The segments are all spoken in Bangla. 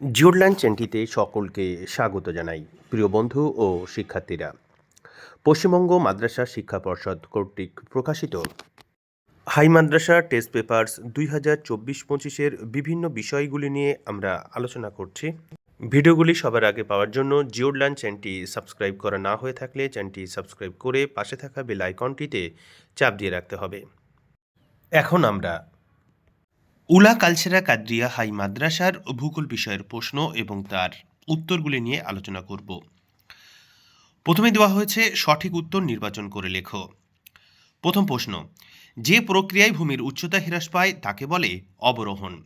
জিওরল্যান্ড চ্যানেলটিতে সকলকে স্বাগত জানাই, প্রিয় বন্ধু ও শিক্ষার্থীরা। পশ্চিমবঙ্গ মাদ্রাসা শিক্ষা পর্ষদ কর্তৃক প্রকাশিত হাই মাদ্রাসা টেস্ট পেপার্স দুই হাজার চব্বিশ পঁচিশের বিভিন্ন বিষয়গুলি নিয়ে আমরা আলোচনা করছি। ভিডিওগুলি সবার আগে পাওয়ার জন্য জিওরল্যান্ড চ্যানেলটি সাবস্ক্রাইব করা না হয়ে থাকলে চ্যানেলটি সাবস্ক্রাইব করে পাশে থাকা বেল আইকনটিতে চাপ দিয়ে রাখতে হবে। এখন আমরা উলা কালচেরা কাদ্রিয়া হাই মাদ্রাসার ভূগোল বিষয়ের প্রশ্ন এবং তার উত্তরগুলি নিয়ে আলোচনা করব। প্রথমে দেওয়া হয়েছে, সঠিক উত্তর নির্বাচন করে লেখো। প্রথম প্রশ্ন, যে প্রক্রিয়ায় ভূমির উচ্চতা হ্রাস পায় তাকে বলে অবরোহণ।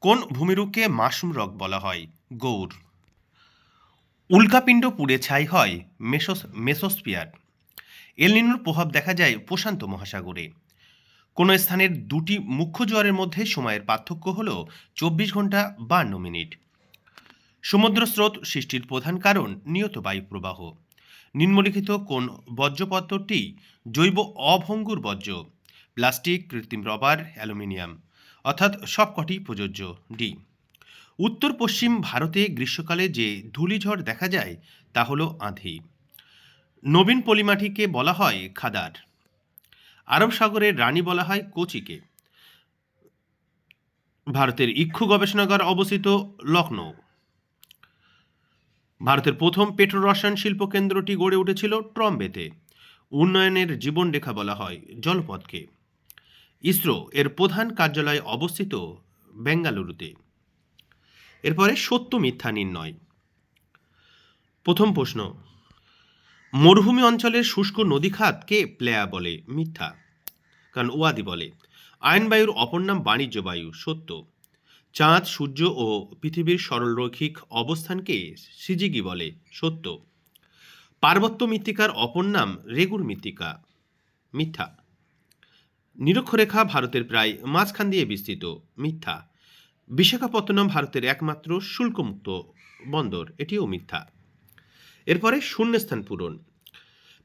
কোন ভূমিরূপকে মাশরুম রক বলা হয়? গৌর। উল্কাপিণ্ড পুড়ে ছাই হয় মেসোস, মেসোস্পিয়ার। এলনিনোর প্রভাব দেখা যায় প্রশান্ত মহাসাগরে। কোনো স্থানের দুটি মুখ্য জোয়ারের মধ্যে সময়ের পার্থক্য হল চব্বিশ ঘণ্টা বান্ন মিনিট। সমুদ্র স্রোত সৃষ্টির প্রধান কারণ নিয়ত বায়ু প্রবাহ। নিম্নলিখিত কোন বর্জ্যপত্রটি জৈব অভঙ্গুর বর্জ্য, প্লাস্টিক, কৃত্রিম রবার, অ্যালুমিনিয়াম, অর্থাৎ সবকটি প্রযোজ্য। ডি উত্তর পশ্চিম ভারতে গ্রীষ্মকালে যে ধূলিঝড় দেখা যায় তা হল আঁধি। নবীন পলিমাটিকে বলা হয় খাদার। আরব সাগরের রানী বলা হয় কোচিকে। ভারতের ইক্ষু গবেষণাগার অবস্থিত লখনৌ ভারতের প্রথম পেট্রো রসায়ন শিল্প কেন্দ্রটি গড়ে উঠেছিল ট্রম্বেতে। উন্নয়নের জীবনরেখা বলা হয় জলপথকে। ইসরো এর প্রধান কার্যালয় অবস্থিত বেঙ্গালুরুতে। এরপরে সত্য মিথ্যা নির্ণয়। প্রথম প্রশ্ন মরুভূমি অঞ্চলের শুষ্ক নদী খাতকে প্লেয়া বলে মিথ্যা। কারণ ওয়াদি বলে আয়নবায়ুর অপর নাম বাণিজ্য বায়ু, সত্য। চাঁদ, সূর্য ও পৃথিবীর সরলরৈখিক অবস্থানকে সিজিগি বলে, সত্য। পার্বত্য মৃত্তিকার অপর নাম রেগুর মৃত্তিকা, মিথ্যা। নিরক্ষরেখা ভারতের প্রায় মাঝখান দিয়ে বিস্তৃত, মিথ্যা। বিশাখাপত্তনম ভারতের একমাত্র শুল্কমুক্ত বন্দর, এটিও মিথ্যা। এরপরে শূন্যস্থান পূরণ।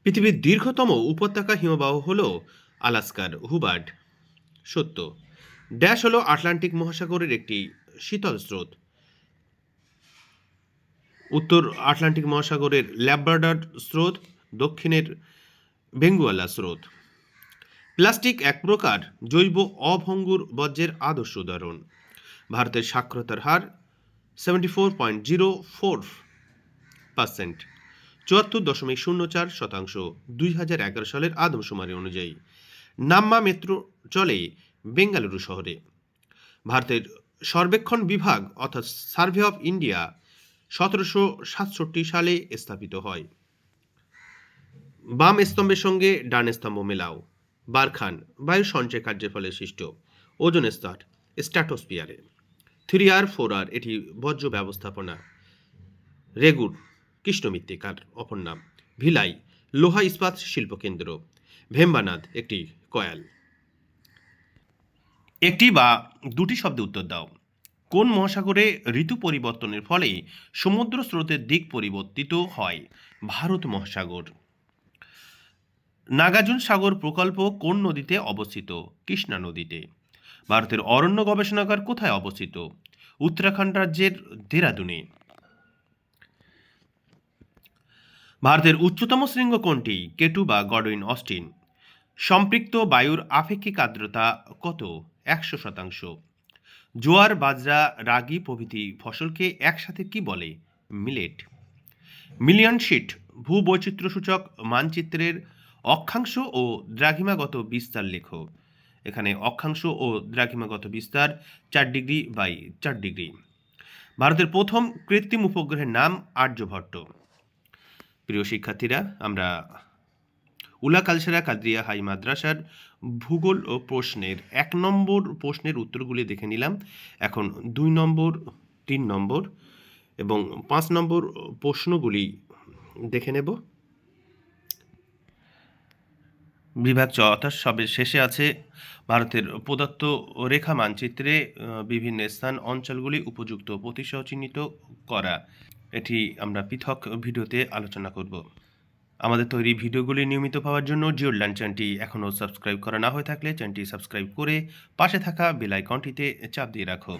পৃথিবীর দীর্ঘতম উপত্যকা হিমবাহ হল আলাস্কার হুবার্ড সত্য। ড্যাশ হলো আটলান্টিক মহাসাগরের একটি শীতল স্রোত। উত্তর আটলান্টিক মহাসাগরের ল্যাব্রাডার স্রোত, দক্ষিণের বেঙ্গুয়ালা স্রোত। প্লাস্টিক এক প্রকার জৈব অভঙ্গুর বর্জ্যের আদর্শ উদাহরণ। ভারতের সাক্ষরতার হার seventy four point zero four percent চুয়াত্তর দশমিক শূন্য চার শতাংশ, দুই হাজার এগারো সালের আদমশুমারি অনুযায়ী। নাম্মা মেট্রো চলে বেঙ্গালুরু শহরে। ভারতের সর্বেক্ষণ বিভাগ, অর্থাৎ সার্ভে অফ ইন্ডিয়া, সতেরোশো সাতষট্টি সালে স্থাপিত হয়। বাম স্তম্ভের সঙ্গে ডান স্তম্ভ মেলাও। বারখান, বায়ু সঞ্চয় কার্যের ফলে সৃষ্ট। ওজন স্তর স্ট্যাটোস্পিয়ারে থ্রি আর ফোর আর, এটি বর্জ্য ব্যবস্থাপনা। রেগুর কৃষ্ণমৃত্তিকার, অপর নাম ভিলাই, লোহা ইস্পাত শিল্পকেন্দ্র, ভেম্বানাদ, একটি কয়াল। একটি বা দুটি শব্দে উত্তর দাও। কোন মহাসাগরে ঋতু পরিবর্তনের ফলে সমুদ্র স্রোতের দিক পরিবর্তিত হয়? ভারত মহাসাগর। নাগার্জুন সাগর প্রকল্প কোন নদীতে অবস্থিত? কৃষ্ণা নদীতে। ভারতের অরণ্য গবেষণাগার কোথায় অবস্থিত? উত্তরাখণ্ড রাজ্যের দেরাদুনে। ভারতের উচ্চতম শৃঙ্গ কোনটি? কেটু বা গডউইন, অস্টিন। সম্পৃক্ত বায়ুর আপেক্ষিক আর্দ্রতা কত? একশো শতাংশ। জোয়ার, বাজরা, রাগি প্রভৃতি ফসলকে একসাথে কি বলে? মিলেট। মিলিয়ন শিট, ভূবৈচিত্র্যসূচক মানচিত্রের অক্ষাংশ ও দ্রাঘিমাগত বিস্তার লেখ। এখানে অক্ষাংশ ও দ্রাঘিমাগত বিস্তার চার ডিগ্রি বাই চার ডিগ্রি। ভারতের প্রথম কৃত্রিম উপগ্রহের নাম আর্যভট্ট। প্রিয় শিক্ষার্থীরা, আমরা উলা কালসারা কাদ্রিয়া হাই মাদ্রাসার ভূগোল ও প্রশ্নের এক নম্বর প্রশ্নের উত্তরগুলি দেখে নিলাম। এখন দুই নম্বর, তিন নম্বর এবং পাঁচ নম্বর প্রশ্নগুলি দেখে নেব। বিভাগ চ অর্থাৎ সবে শেষে আছে ভারতের প্রদত্ত রেখা মানচিত্রে বিভিন্ন স্থান অঞ্চলগুলি উপযুক্ত প্রতিসহ চিহ্নিত করা। এটি আমরা পৃথক ভিডিওতে আলোচনা করব। আমাদের তৈরি ভিডিওগুলি নিয়মিত পাওয়ার জন্য জিওল্যান্ড চ্যানেলটি এখনও সাবস্ক্রাইব করা না হয়ে থাকলে চ্যানেলটি সাবস্ক্রাইব করে পাশে থাকা বেল আইকনটিতে চাপ দিয়ে রাখো।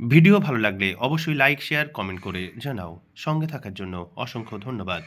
ভিডিও ভালো লাগলে অবশ্যই লাইক, শেয়ার, কমেন্ট করে জানাও। সঙ্গে থাকার জন্য অসংখ্য ধন্যবাদ।